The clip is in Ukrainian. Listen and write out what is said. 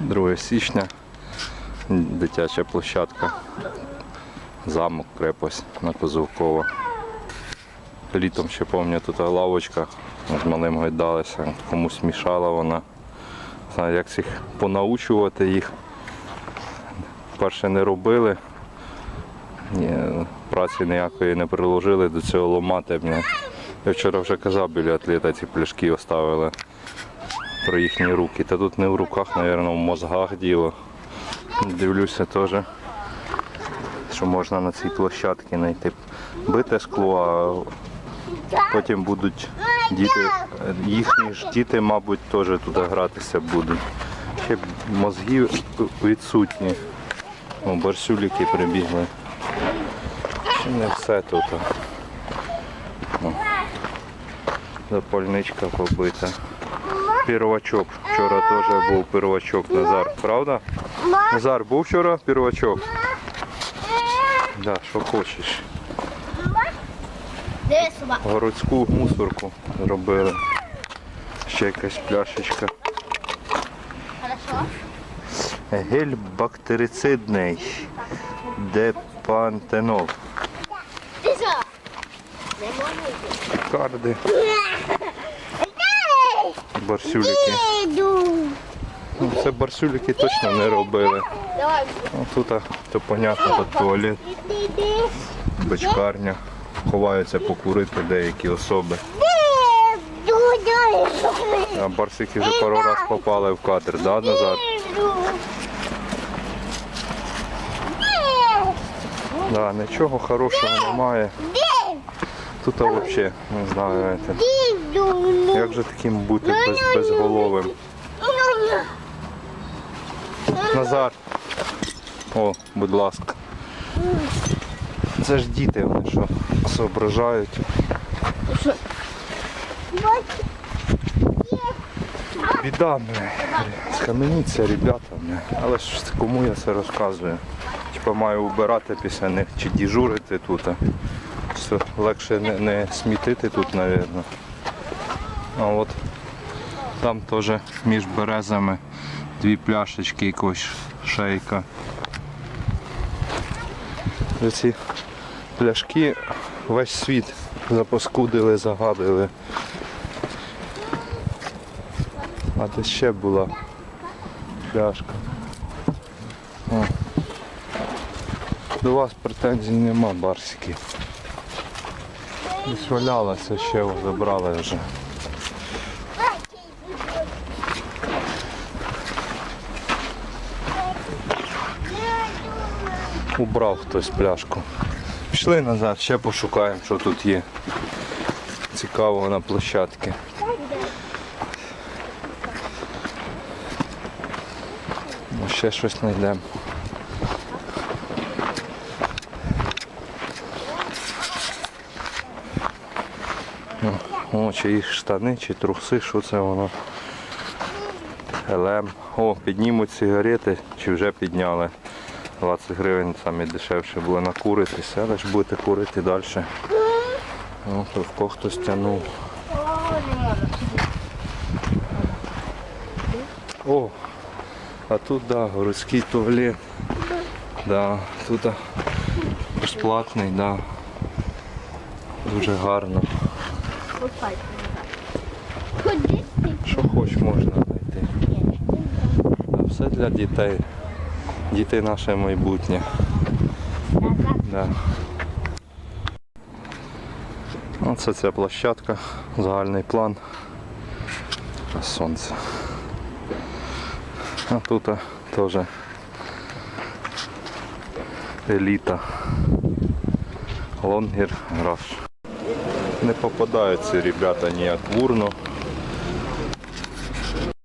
2 січня, дитяча площадка, замок, крепость на Козовкова. Літом ще пам'ятаю, тут лавочка з малим гайдалися, комусь мішала вона. Знаю, як цих понаучувати їх. Перше не робили. Ні, праці ніякої не приложили до цього ломати. Я вчора вже казав біля атлета ці пляшки оставили про їхні руки. Та тут не в руках, мабуть, в мозгах діло. Дивлюся теж, що можна на цій площадці знайти бите скло, а потім будуть діти, їхні ж діти, мабуть, теж туди гратися будуть. Ще мозги відсутні. О, барсюліки прибігли. Ще не все тут. О. Запальничка побита. Первачок. Вчора теж був первачок Назар, правда? Назар, був вчора первачок? Да, що хочеш. Городську мусорку зробили. Ще якась пляшечка. Гель бактерицидний. Депантенол. Карди. Барсюліки. Ну, це барсюліки точно не робили. Ну, тут, а, то понятно, тут туалет, бочкарня. Ховаються покурити деякі особи. А барсики вже пару раз попали в кадр, да, Назар? Да, нічого хорошого немає. Тут взагалі, не знаю, це, як же таким бути без, безголовим. Назар. О, будь ласка. Це ж діти, вони що зображають. Біда, бля. Скаменіться, ребята, бля. Але ж кому я це розказую? Типа маю убирати після них чи діжурити тут. Легше не, не смітити тут, мабуть. А от там теж між березами дві пляшечки якось шейка. Ці пляшки весь світ запаскудили, загадили. А де ще була пляшка. О. До вас претензій нема, барсики. Валялася, ще забрали вже. Убрав хтось пляшку. Пішли назад, ще пошукаємо, що тут є. Цікавого на площадці. Ну, ще щось знайдемо. О, чи їх штани, чи труси, що це воно. ЛМ. О, піднімуть сигарети, чи вже підняли. 20 гривень самі дешевше було накуритися, але ж будете курити далі. О, пивко хтось тягнув. О, а тут да, городський туалет. Да, тут безплатний, да. Дуже гарно. Що хоч можна знайти. Все для дітей. Діти наше майбутнє. Да. Оце ця площадка, загальний план. Сонце. А тут теж еліта. Лонгер, граш. Не попадаються ребята ніяк в урну.